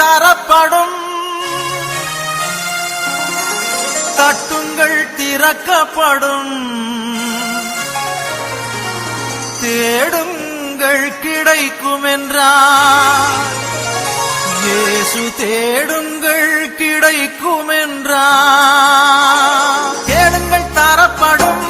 தரப்படும். தட்டுங்கள் திறக்கப்படும். தேடுங்கள் கிடைக்கும் என்றார் இயேசு தேடுங்கள் கிடைக்கும் என்றார் தரப்படும்.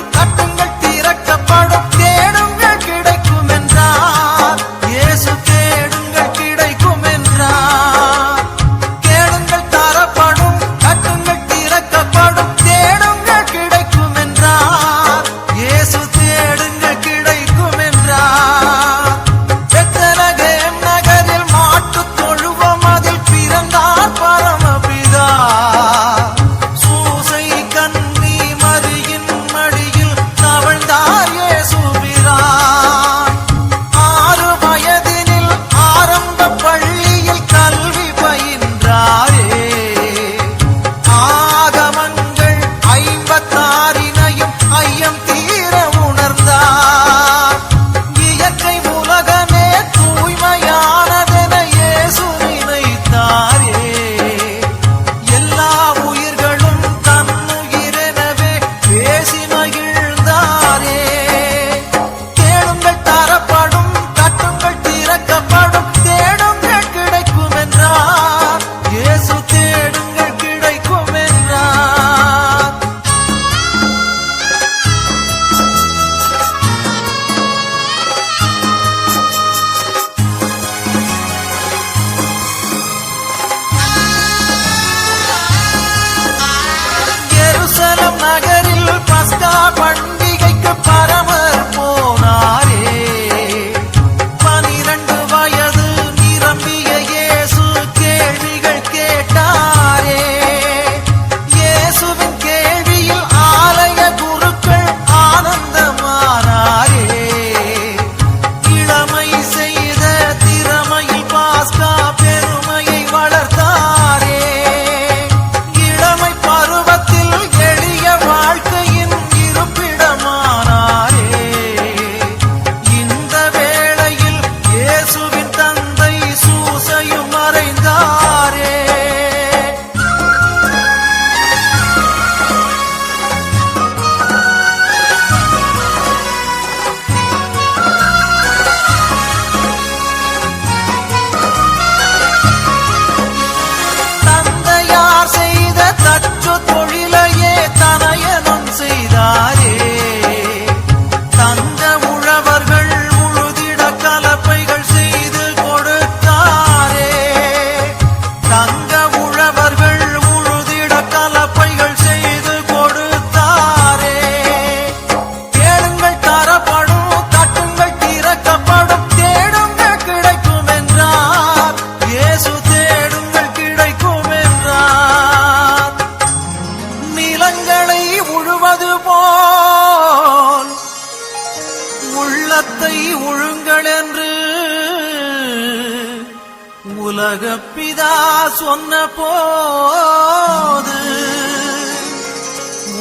உலக பிதா சொன்ன போது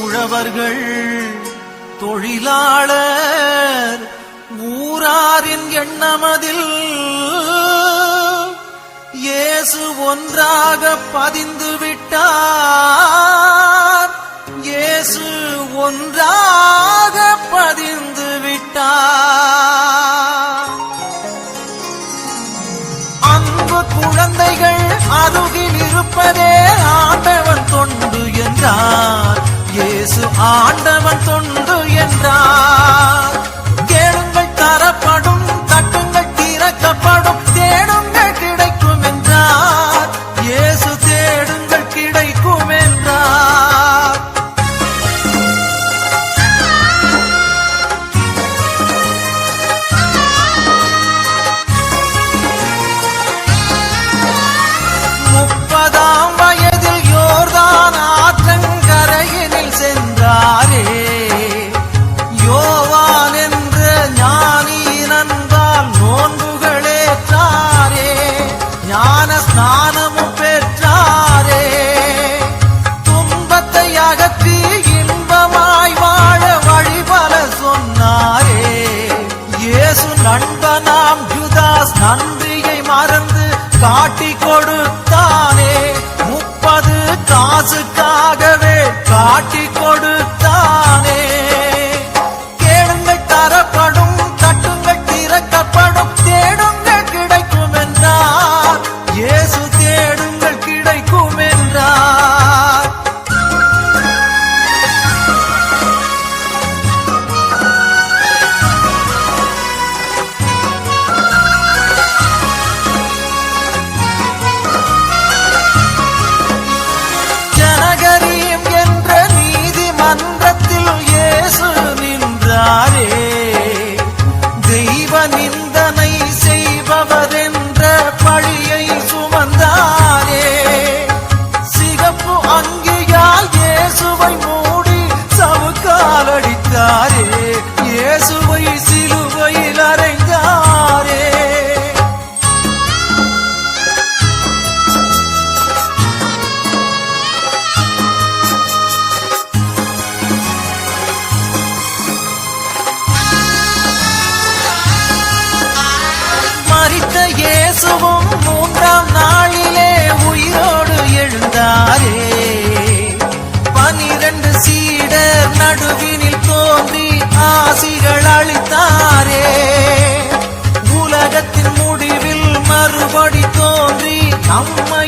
உழவர்கள் தொழிலாளர் ஊராரின் எண்ணமதில் இயேசு ஒன்றாக பதிந்து விட்டார். இயேசு ஒன்றாக பதிந்து விட்டார். நின்றார் இயேசு ஆண்டவன் தொண்டு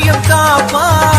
நம்மையும் காப்பாரே